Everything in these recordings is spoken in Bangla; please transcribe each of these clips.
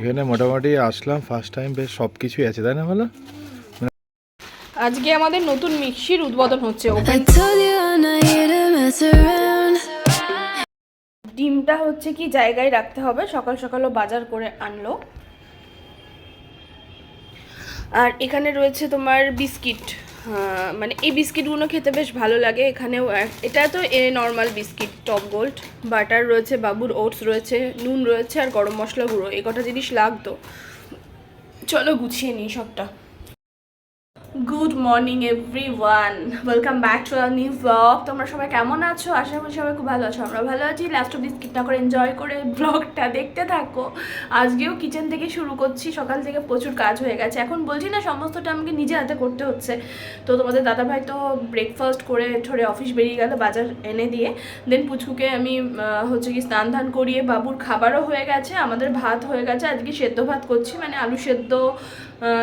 এখানে মোটামুটি আসলাম ফার্স্ট টাইম বেশ সব কিছুই আছে তাই না বলো? আজকে আমাদের নতুন মিক্সির উদ্বোধন হচ্ছে. ডিমটা হচ্ছে কি জায়গায় রাখতে হবে সকাল সকালও বাজার করে আনলো। আর এখানে রয়েছে তোমার বিস্কিট। মানে এই বিস্কিটগুলো খেতে বেশ ভালো লাগে। এখানেও এটা তো এ normal biscuit top gold butter রয়েছে, বাবুর ওটস রয়েছে, নুন রয়েছে আর গরম মশলা গুঁড়ো। এই কটা জিনিস লাগতো। চলো গুছিয়ে নিই সবটা। Good morning everyone welcome back to our new blog তোমরা সবাই কেমন আছো? আশা করি সবাই খুব ভালো আছো আমরা ভালো আছি। লাস্ট অফ অব্দি স্কিপটা করে এনজয় করে ব্লগটা দেখতে থাকো। আজকেও কিচেন থেকে শুরু করছি, সকাল থেকে প্রচুর কাজ হয়ে গেছে। এখন বলছি না, সমস্তটা আমাকে নিজে হাতে করতে হচ্ছে। তো তোমাদের দাদাভাই তো ব্রেকফাস্ট করে ঠরে অফিস বেরিয়ে গেল, বাজার এনে দিয়ে। দেন পুচকুকে আমি হচ্ছে কি স্নান ধান করিয়ে বাবুর খাবারও হয়ে গেছে, আমাদের ভাত হয়ে গেছে। আজকে সেদ্ধ ভাত করছি মানে আলু সেদ্ধ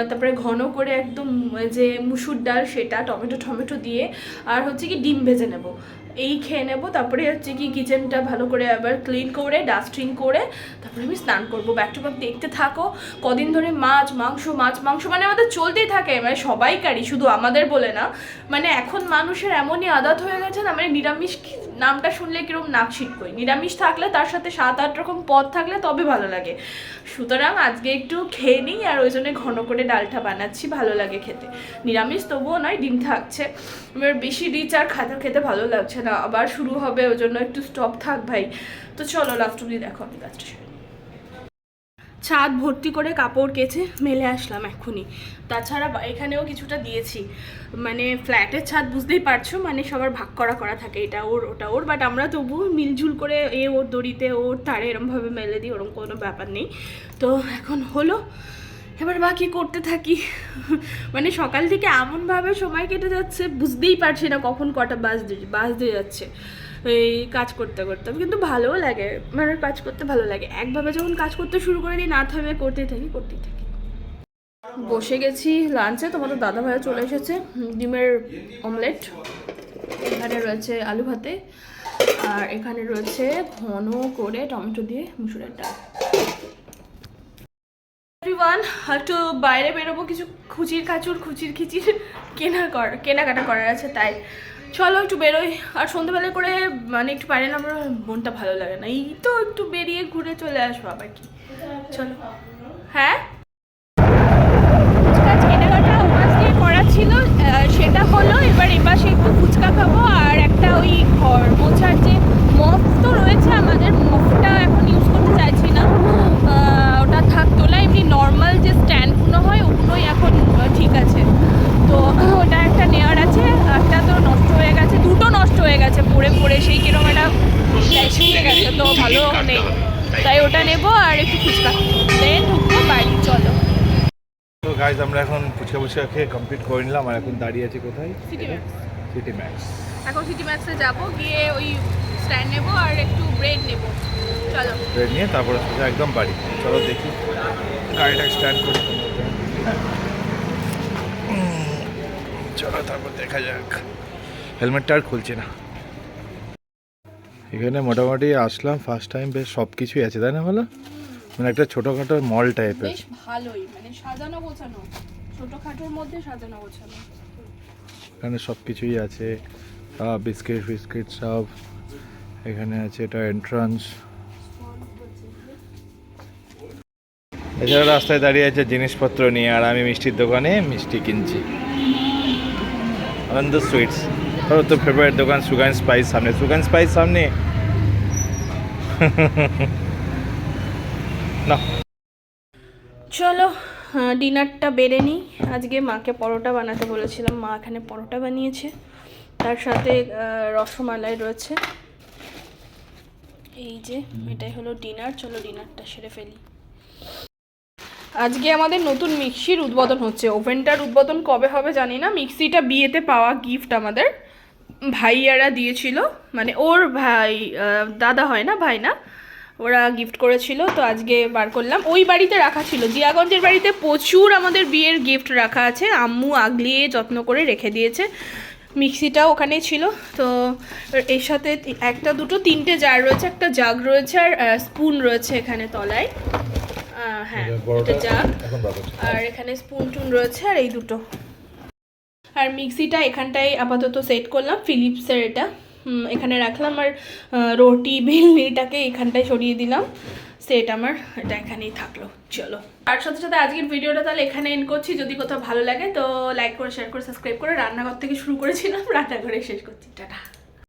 তারপরে ঘন করে একদম যে মুসুর ডাল সেটা টমেটো টমেটো দিয়ে আর হচ্ছে কি ডিম ভেজে নেব। এই খেয়ে নেব। তারপরে হচ্ছে কি কিচেনটা ভালো করে আবার ক্লিন করে ডাস্টিং করে, তারপরে আমি স্নান করব। ব্যাক টু ব্যাক দেখতে থাকো। কদিন ধরে মাছ, মাংস মাছ, মাংস মানে আমাদের চলতেই থাকে মানে সবাইকারই, শুধু আমাদের বলে না। মানে এখন মানুষের এমনই আদাত হয়ে গেছে না মানে নিরামিষ নামটা শুনলে কীরকম নাক ছিটকই নিরামিষ থাকলে তার সাথে সাত, আট রকম পদ থাকলে তবে ভালো লাগে। সুতরাং আজকে একটু খেয়ে নিই, আর ওই জন্য ঘন করে ডালটা বানাচ্ছি, ভালো লাগে খেতে। নিরামিষ তবুও নয়, ডিম থাকছে। এবার বেশি রিচ আর খাতে খেতে ভালো লাগছে না। আবার শুরু হবে ওই জন্য একটু স্টপ থাক ভাই। তো চলো লাস্ট অব্দি দেখো, আমি কাজটা ছাদ ভর্তি করে কাপড় কেচে মেলে আসলাম এখনই। তাছাড়া এখানেও কিছুটা দিয়েছি। মানে ফ্ল্যাটের ছাদ বুঝতেই পারছ মানে সবার ভাগ করা করা থাকে, এটা ওর, ওটা ওর বাট আমরা তবু মিলঝুল করে এ ওর দড়িতে, ওর তারে এরমভাবে মেলে দিই, ওরম কোনো ব্যাপার নেই। তো এখন হলো এবার বাকি করতে থাকি? মানে সকাল থেকে এমনভাবে সময় কেটে যাচ্ছে, বুঝতেই পারছি না কখন কটা বাজ বাজ দিয়ে যাচ্ছে এই কাজ করতে করতে। কিন্তু ভালোও লাগে মানে কাজ করতে ভালো লাগে। একভাবে যখন কাজ করতে শুরু করে দিই, না থামে করতেই থাকি করতেই থাকি। বসে গেছি লাঞ্চে তোমাদের দাদা ভাইয়া চলে এসেছে ডিমের অমলেট এখানে রয়েছে আলু ভাতে, আর এখানে রয়েছে ঘন করে টমেটো দিয়ে মুসুরের ডাল। এভরিওয়ান একটু বাইরে বেরোবো, কিছু খুচির খাচুর খুচির খিচির কেনা কর, কেনাকাটা করার আছে, তাই। চলো একটু বেরোই। আর সন্ধ্যেবেলা করে মানে একটু বাইরে না আমার মনটা ভালো লাগে না। এই তো একটু বেরিয়ে ঘুরে চলে আসব আবার কি। চলো। হ্যাঁ ফুচকা কেনাকাটা ওপাশ দিয়ে করা ছিল আহ, সেটা হলো এবার এপাশে একটু ফুচকা খাব আর একটা ওই ঘর মোছার যে মফ তো রয়েছে আমাদের মফটা এখন ইউজ করতে চাইছি না আহ, ওটা থাক তোলা এমনি নর্মাল যে স্ট্যান্ডগুলো হয় ওগুলোই এখন আহ, ঠিক আছে তো ওটা একটা নেওয়ার আছে একটা তো নষ্ট হয়ে গেছে দুটো নষ্ট হয়ে গেছে পড়ে পড়ে সেই কীরকম একটা শুকিয়ে তো ভালো নেই। তাই ওটা নেব আর একটু ফুচকা। দেন ঢুকবো বাড়ি চলো। তো গাইজ আমরা এখন ফুচকা ফুচকা খেয়ে কমপ্লিট করে নিলাম। আর এখন দাঁড়িয়ে আছি কোথায়? সিটি ম্যাক্স এখন সিটি ম্যাক্সে যাব গিয়ে ওই স্ট্যান্ড নেব আর একটু ব্রেড নেব। চলো। ব্রেড নিয়ে তারপরে সোজা একদম বাড়ি। চলো দেখি। গাড়িটা স্ট্যান্ড করি। চলো তারপর দেখা যাক। হেলমেটটা আর খুলছে না। এখানে মোটামুটি আসলাম ফার্স্ট টাইম বেশ সব কিছুই আছে তাই না বলো? মানে একটা ছোটোখাটো মল টাইপের বেশ ভালোই মানে সাজানো গোছানো ছোটখাটোর মধ্যে সাজানো গোছানো। এখানে সব কিছুই আছে বিস্কিট ফিস্কিট সব। এখানে আছে এটা এন্ট্রান্স এছাড়া রাস্তায় দাঁড়িয়ে আছে জিনিসপত্র নিয়ে আর আমি মিষ্টির দোকানে মিষ্টি কিনছি। আনন্দ সুইটস ওর তো ফেভারিট দোকান সুগান স্পাইস সামনে। সুগান স্পাইস সামনে? না। চলো ডিনারটা বেড়ে নিই। আজকে মাকে পরোটা বানাতে বলেছিলাম। মা এখানে পরোটা বানিয়েছে। তার সাথে রসমালাই রয়েছে। এই যে, এটাই হলো ডিনার। চলো ডিনারটা সেরে ফেলি। আজকে আমাদের নতুন মিক্সির উদ্বোধন হচ্ছে। ওভেনটার উদ্বোধন কবে হবে জানি না। মিক্সিটা বিয়েতে পাওয়া গিফট আমাদের। ভাইয়ারা দিয়েছিল মানে ওর ভাই দাদা হয় না ভাই না ওরা গিফট করেছিল তো আজকে বার করলাম। ওই বাড়িতে রাখা ছিল। জিয়াগঞ্জের বাড়িতে প্রচুর আমাদের বিয়ের গিফট রাখা আছে। আম্মু আগলিয়ে যত্ন করে রেখে দিয়েছে। মিক্সিটাও ওখানেই ছিল। তো এর সাথে একটা দুটো তিনটে জার রয়েছে একটা জাগ রয়েছে আর স্পুন রয়েছে এখানে তলায়। হ্যাঁ এটা জাগ আর এখানে স্পুন টুন রয়েছে আর এই দুটো। আর মিক্সিটা এখানটায় আপাতত সেট করলাম, ফিলিপসের এটা। এখানে রাখলাম আর রোটি বেলনিটাকে এখানটায় সরিয়ে দিলাম। সেট আমার, এটা এখানেই থাকল। চলো। আর সাথে সাথে আজকের ভিডিওটা তাহলে এখানে এন করছি। যদি কোথাও ভালো লাগে তো লাইক করে শেয়ার করে সাবস্ক্রাইব করে। রান্নাঘর থেকে শুরু করেছিলাম, রান্নাঘরে শেষ করছি। টাটা।